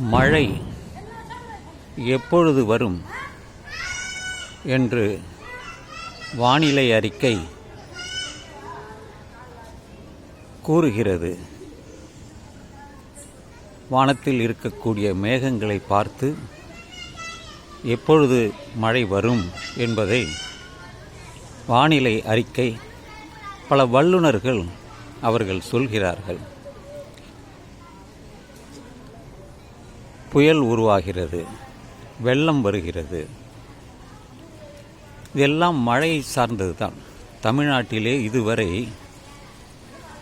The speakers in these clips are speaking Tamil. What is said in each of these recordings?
மழை எப்பொழுது வரும் என்று வானிலை அறிக்கை கூறுகிறது. வானத்தில் இருக்கக்கூடிய மேகங்களை பார்த்து எப்பொழுது மழை வரும் என்பதை வானிலை அறிக்கை பல வல்லுநர்கள் அவர்கள் சொல்கிறார்கள். புயல் உருவாகிறது வெள்ளம் வருகிறது. இதெல்லாம் மழை சார்ந்தது தான் தமிழ்நாட்டிலே இதுவரை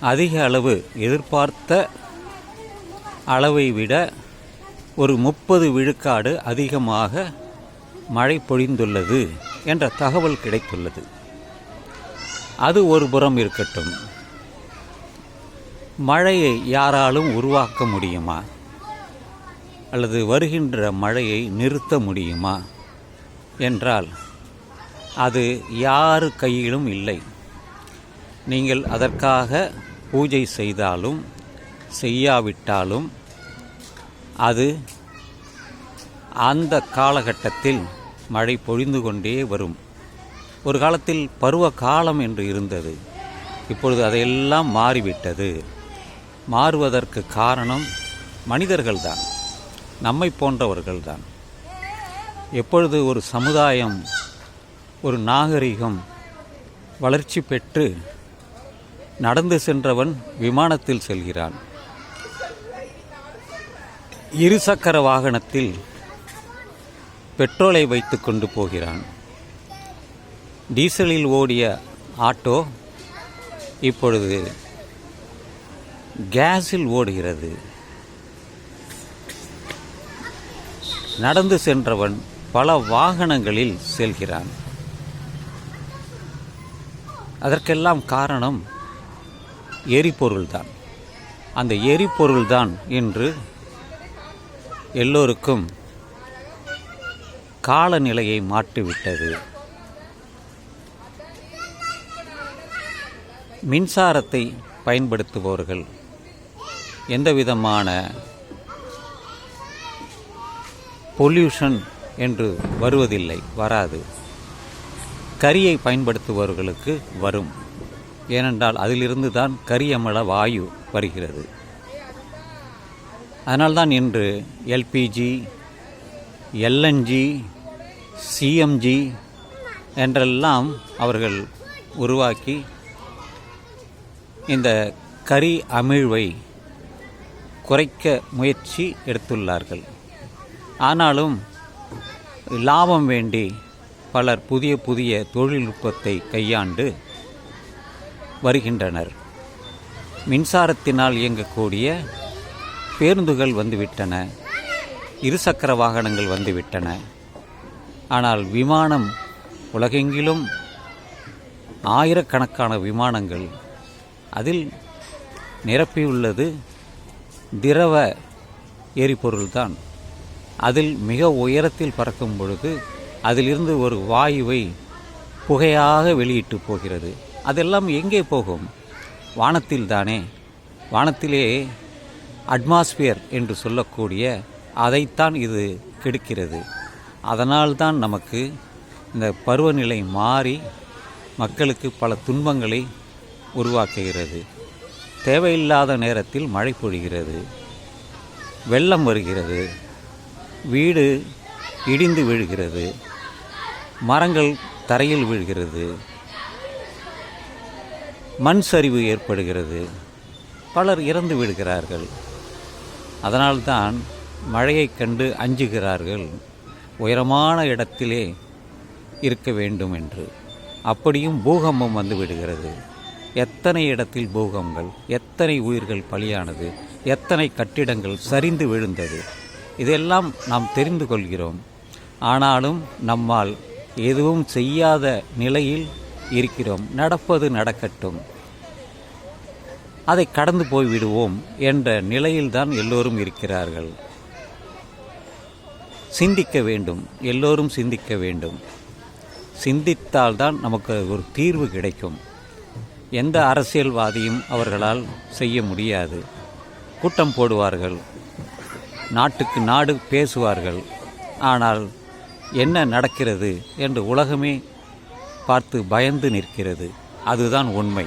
அதிக அளவு எதிர்பார்த்த அளவை விட ஒரு முப்பது விழுக்காடு அதிகமாக மழை பொழிந்துள்ளது என்ற தகவல் கிடைத்துள்ளது. அது ஒரு புறம் இருக்கட்டும். மழையை யாராலும் உருவாக்க முடியுமா? அல்லது வருகின்ற மழையை நிறுத்த முடியுமா? என்றால் அது யார் கையிலும் இல்லை. நீங்கள் அதற்காக பூஜை செய்தாலும் செய்யாவிட்டாலும் அது அந்த காலகட்டத்தில் மழை பொழிந்து கொண்டே வரும். ஒரு காலத்தில் பருவ காலம் என்று இருந்தது. இப்பொழுது அதையெல்லாம் மாறிவிட்டது. மாறுவதற்கு காரணம் மனிதர்கள்தான். நம்மை போன்றவர்கள்தான். எப்பொழுது ஒரு சமுதாயம் ஒரு நாகரிகம் வளர்ச்சி பெற்று நடந்து சென்றவன் விமானத்தில் செல்கிறான். இருசக்கர வாகனத்தில் பெட்ரோலை வைத்து கொண்டு போகிறான். டீசலில் ஓடிய ஆட்டோ இப்பொழுது கேஸில் ஓடுகிறது. நடந்து சென்றவன் பல வாகனங்களில் செல்கிறான். அதற்கெல்லாம் காரணம் எரிபொருள்தான். அந்த எரிபொருள்தான் இன்று எல்லோருக்கும் காலநிலையை மாற்றிவிட்டது. மின்சாரத்தை பயன்படுத்துபவர்கள் எந்த விதமான பொல்யூஷன் என்று வருவதில்லை வராது. கரியை பயன்படுத்துபவர்களுக்கு வரும். ஏனென்றால் அதிலிருந்து தான் கரியமள வாயு வருகிறது. அதனால்தான் இன்று எல்பிஜி எல்என்ஜி சிஎம்ஜி என்றெல்லாம் அவர்கள் உருவாக்கி இந்த கரி அமிழ்வை குறைக்க முயற்சி எடுத்துள்ளார்கள். ஆனாலும் லாபம் வேண்டி பலர் புதிய புதிய தொழில்நுட்பத்தை கையாண்டு வருகின்றனர். மின்சாரத்தினால் இயங்கக்கூடிய பேருந்துகள் வந்துவிட்டன. இருசக்கர வாகனங்கள் வந்துவிட்டன. ஆனால் விமானம் உலகெங்கிலும் ஆயிரக்கணக்கான விமானங்கள் அதில் நிரப்பியுள்ளது. திரவ எரிபொருள்தான். அதில் மிக உயரத்தில் பறக்கும் பொழுது அதிலிருந்து ஒரு வாயுவை புகையாக வெளியிட்டு போகிறது. அதெல்லாம் எங்கே போகும்? வானத்தில் தானே. வானத்திலே அட்மாஸ்பியர் என்று சொல்லக்கூடிய அதைத்தான் இது கெடுக்கிறது. அதனால்தான் நமக்கு இந்த பருவநிலை மாறி மக்களுக்கு பல துன்பங்களை உருவாக்குகிறது. தேவையில்லாத நேரத்தில் மழை பொழிகிறது. வெள்ளம் வருகிறது. வீடு இடிந்து விழுகிறது. மரங்கள் தரையில் விழுகிறது. மண் சரிவு ஏற்படுகிறது. பலர் இறந்து விடுகிறார்கள். அதனால்தான் மழையைக் கண்டு அஞ்சுகிறார்கள். உயரமான இடத்திலே இருக்க வேண்டும் என்று அப்படியும் பூகம்பம் வந்து விடுகிறது. எத்தனை இடத்தில் பூகங்கள் எத்தனை உயிர்கள் பலியானது எத்தனை கட்டிடங்கள் சரிந்து விழுந்தது. இதெல்லாம் நாம் தெரிந்து கொள்கிறோம். ஆனாலும் நம்மால் எதுவும் செய்யாத நிலையில் இருக்கிறோம். நடப்பது நடக்கட்டும். அதை கடந்து போய்விடுவோம் என்ற நிலையில்தான் எல்லோரும் இருக்கிறார்கள். சிந்திக்க வேண்டும். எல்லோரும் சிந்திக்க வேண்டும். சிந்தித்தால்தான் நமக்கு ஒரு தீர்வு கிடைக்கும். எந்த அரசியல்வாதியும் அவர்களால் செய்ய முடியாது. கூட்டம் போடுவார்கள். நாட்டுக்கு நாடு பேசுவார்கள். ஆனால் என்ன நடக்கிறது என்று உலகமே பார்த்து பயந்து நிற்கிறது. அதுதான் உண்மை.